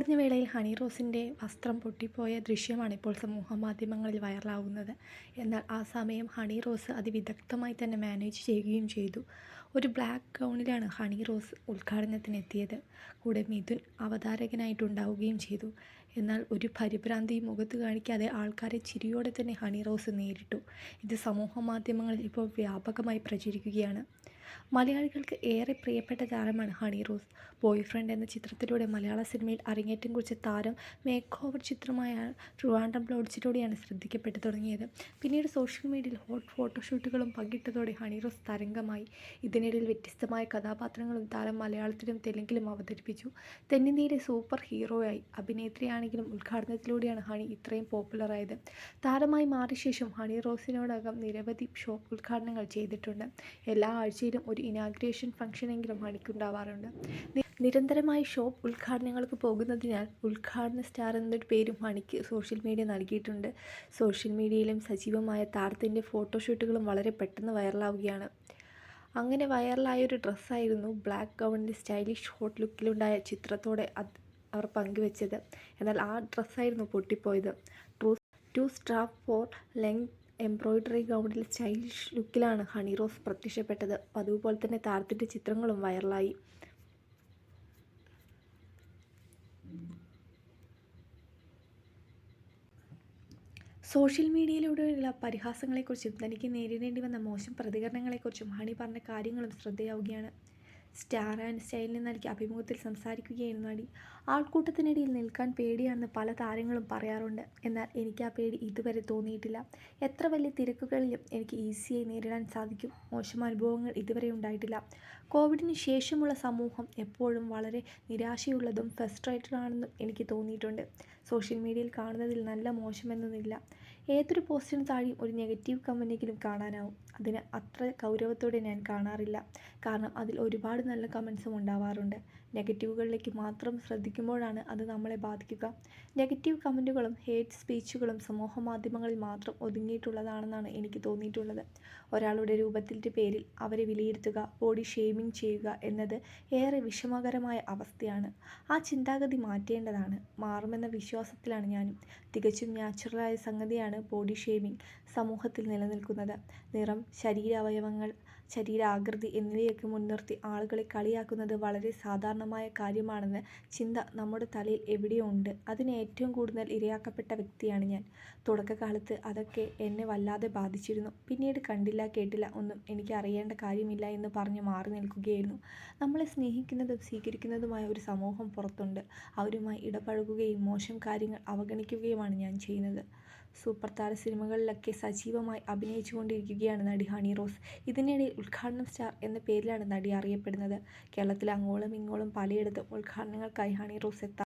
ഉദ്ഘാടന വേളയിൽ ഹണി റോസിന്റെ വസ്ത്രം പൊട്ടിപ്പോയ ദൃശ്യമാണ് ഇപ്പോൾ സമൂഹ മാധ്യമങ്ങളിൽ വൈറലാകുന്നത് എന്നാൽ ആ സമയം ഹണി റോസ് അതിവിദഗ്ധമായി തന്നെ മാനേജ് ചെയ്യുകയും ചെയ്തു. ഒരു ബ്ലാക്ക് ഗൗണിലാണ് ഹണി റോസ് ഉദ്ഘാടനത്തിനെത്തിയത്. കൂടെ മിഥുൻ അവതാരകനായിട്ടുണ്ടാവുകയും ചെയ്തു. എന്നാൽ ഒരു പരിഭ്രാന്തി മുഖത്ത് കാണിക്കാതെ ആൾക്കാരെ ചിരിയോടെ തന്നെ ഹണി റോസ് നേരിട്ടു. ഇത് സമൂഹ മാധ്യമങ്ങളിൽ ഇപ്പോൾ വ്യാപകമായി പ്രചരിക്കുകയാണ്. മലയാളികൾക്ക് ഏറെ പ്രിയപ്പെട്ട താരമാണ് ഹണി റോസ്. ബോയ് ഫ്രണ്ട് എന്ന ചിത്രത്തിലൂടെ മലയാള സിനിമയിൽ അരങ്ങേറ്റം കുറിച്ച താരം മേക്ക് ഓവർ ചിത്രമായ ട്രിവാൻഡ്രം ലോഡ്ജിലൂടെയാണ് ശ്രദ്ധിക്കപ്പെട്ടു തുടങ്ങിയത്. പിന്നീട് സോഷ്യൽ മീഡിയയിൽ ഹോട്ട് ഫോട്ടോഷൂട്ടുകളും പങ്കിട്ടതോടെ ഹണി റോസ് തരംഗമായി. ഇതിനിടയിൽ വ്യത്യസ്തമായ കഥാപാത്രങ്ങളും താരം മലയാളത്തിലും തെലുങ്കിലും അവതരിപ്പിച്ചു. തെന്നിന്ത്യയിലെ സൂപ്പർ ഹീറോയായി അഭിനേത്രിയാണെങ്കിലും ഉദ്ഘാടനത്തിലൂടെയാണ് ഹണി ഇത്രയും പോപ്പുലറായത്. താരമായി മാറിയ ശേഷം ഹണി റോസിനോടകം നിരവധി ഷോ ഉദ്ഘാടനങ്ങൾ ചെയ്തിട്ടുണ്ട്. എല്ലാ ആഴ്ചയിലും ഒരു ഇനാഗ്രേഷൻ ഫംഗ്ഷനെങ്കിലും ഹണിക്കുണ്ടാവാറുണ്ട് നിരന്തരമായി ഷോപ്പ് ഉദ്ഘാടനങ്ങൾക്ക് പോകുന്നതിനാൽ ഉദ്ഘാടന സ്റ്റാർ എന്നൊരു പേരും ഹണിക്ക് സോഷ്യൽ മീഡിയ നൽകിയിട്ടുണ്ട്. സോഷ്യൽ മീഡിയയിലും സജീവമായ താരത്തിന്റെ ഫോട്ടോഷൂട്ടുകളും വളരെ പെട്ടെന്ന് വൈറലാവുകയാണ്. അങ്ങനെ വൈറലായ ഒരു ഡ്രസ്സായിരുന്നു ബ്ലാക്ക് ഗൗണിന്റെ സ്റ്റൈലിഷ് ഹോട്ട് ലുക്കിലുണ്ടായ ചിത്രത്തോടെ അവർ പങ്കുവെച്ചത്. എന്നാൽ ആ ഡ്രസ്സായിരുന്നു പൊട്ടിപ്പോയത്. Two strap floor length embroidery ഗൗണിൽ stylish ലുക്കിലാണ് ഹണി റോസ് പ്രത്യക്ഷപ്പെട്ടത്. അതുപോലെ തന്നെ താരത്തിന്റെ ചിത്രങ്ങളും വൈറലായി. സോഷ്യൽ മീഡിയയിലൂടെയുള്ള പരിഹാസങ്ങളെക്കുറിച്ചും തനിക്ക് നേരിടേണ്ടി വന്ന മോശം പ്രതികരണങ്ങളെക്കുറിച്ചും ഹണി പറഞ്ഞ കാര്യങ്ങളും ശ്രദ്ധയാവുകയാണ്. സ്റ്റാർ ആൻഡ് സ്റ്റൈലിന് നൽകിയ അഭിമുഖത്തിൽ സംസാരിക്കുകയായിരുന്നു അടി. ആൾക്കൂട്ടത്തിനിടയിൽ നിൽക്കാൻ പേടിയാണെന്ന് പല താരങ്ങളും പറയാറുണ്ട്. എന്നാൽ എനിക്ക് ആ പേടി ഇതുവരെ തോന്നിയിട്ടില്ല. എത്ര വലിയ തിരക്കുകളിലും എനിക്ക് ഈസിയായി നേരിടാൻ സാധിക്കും. മോശം അനുഭവങ്ങൾ ഇതുവരെ ഉണ്ടായിട്ടില്ല. കോവിഡിന് ശേഷമുള്ള സമൂഹം എപ്പോഴും വളരെ നിരാശയുള്ളതും ഫ്രസ്ട്രേറ്റഡ് ആണെന്നും എനിക്ക് തോന്നിയിട്ടുണ്ട്. സോഷ്യൽ മീഡിയയിൽ കാണുന്നതിൽ നല്ല മോശമെന്നൊന്നില്ല ഏതൊരു പോസ്റ്റിന് താഴെയും ഒരു നെഗറ്റീവ് കമന്റെങ്കിലും കാണാനാവും. അതിന് അത്ര ഗൗരവത്തോടെ ഞാൻ കാണാറില്ല. കാരണം അതിൽ ഒരുപാട് നല്ല കമൻസും ഉണ്ടാവാറുണ്ട്. നെഗറ്റീവുകളിലേക്ക് മാത്രം ശ്രദ്ധിക്കുമ്പോഴാണ് അത് നമ്മളെ ബാധിക്കുക. നെഗറ്റീവ് കമന്റുകളും ഹേറ്റ് സ്പീച്ചുകളും സമൂഹ മാധ്യമങ്ങളിൽ മാത്രം ഒതുങ്ങിയിട്ടുള്ളതാണെന്നാണ് എനിക്ക് തോന്നിയിട്ടുള്ളത്. ഒരാളുടെ രൂപത്തിന്റെ പേരിൽ അവരെ വിലയിരുത്തുക ബോഡി ഷെയ്മിങ് ചെയ്യുക എന്നത് ഏറെ വിഷമകരമായ അവസ്ഥയാണ്. ആ ചിന്താഗതി മാറ്റേണ്ടതാണ്. മാറുമെന്ന വിശ്വാസത്തിലാണ് ഞാനും. തികച്ചും നാച്ചുറലായ സംഗതിയാണ് ബോഡി ഷെയ്മിങ് സമൂഹത്തിൽ നിലനിൽക്കുന്നത്. നിറം ശരീരാവയവങ്ങൾ ശരീരാകൃതി എന്നിവയൊക്കെ മുൻനിർത്തി ആളുകളെ കളിയാക്കുന്നത് വളരെ സാധാരണമായ കാര്യമാണെന്ന് ചിന്ത നമ്മുടെ തലയിൽ എവിടെയോ ഉണ്ട് അതിന് ഏറ്റവും കൂടുതൽ ഇരയാക്കപ്പെട്ട വ്യക്തിയാണ് ഞാൻ. തുടക്കകാലത്ത് അതൊക്കെ എന്നെ വല്ലാതെ ബാധിച്ചിരുന്നു. പിന്നീട് കണ്ടില്ല കേട്ടില്ല ഒന്നും എനിക്ക് അറിയേണ്ട കാര്യമില്ല എന്ന് പറഞ്ഞ് മാറി നിൽക്കുകയായിരുന്നു. നമ്മളെ സ്നേഹിക്കുന്നതും സ്വീകരിക്കുന്നതുമായ ഒരു സമൂഹം പുറത്തുണ്ട്. അവരുമായി ഇടപഴകുകയും മോശം കാര്യങ്ങൾ അവഗണിക്കുകയുമാണ് ഞാൻ ചെയ്യുന്നത്. സൂപ്പർ താര സിനിമകളിലൊക്കെ സജീവമായി അഭിനയിച്ചുകൊണ്ടിരിക്കുകയാണ് നടി ഹണി റോസ്. ഇതിനിടയിൽ ഉദ്ഘാടനം സ്റ്റാർ എന്ന പേരിലാണ് നടി അറിയപ്പെടുന്നത്. കേരളത്തിൽ അങ്ങോളം ഇങ്ങോളം പലയിടത്തും ഉദ്ഘാടനങ്ങൾക്കായി ഹണി റോസ് എത്താം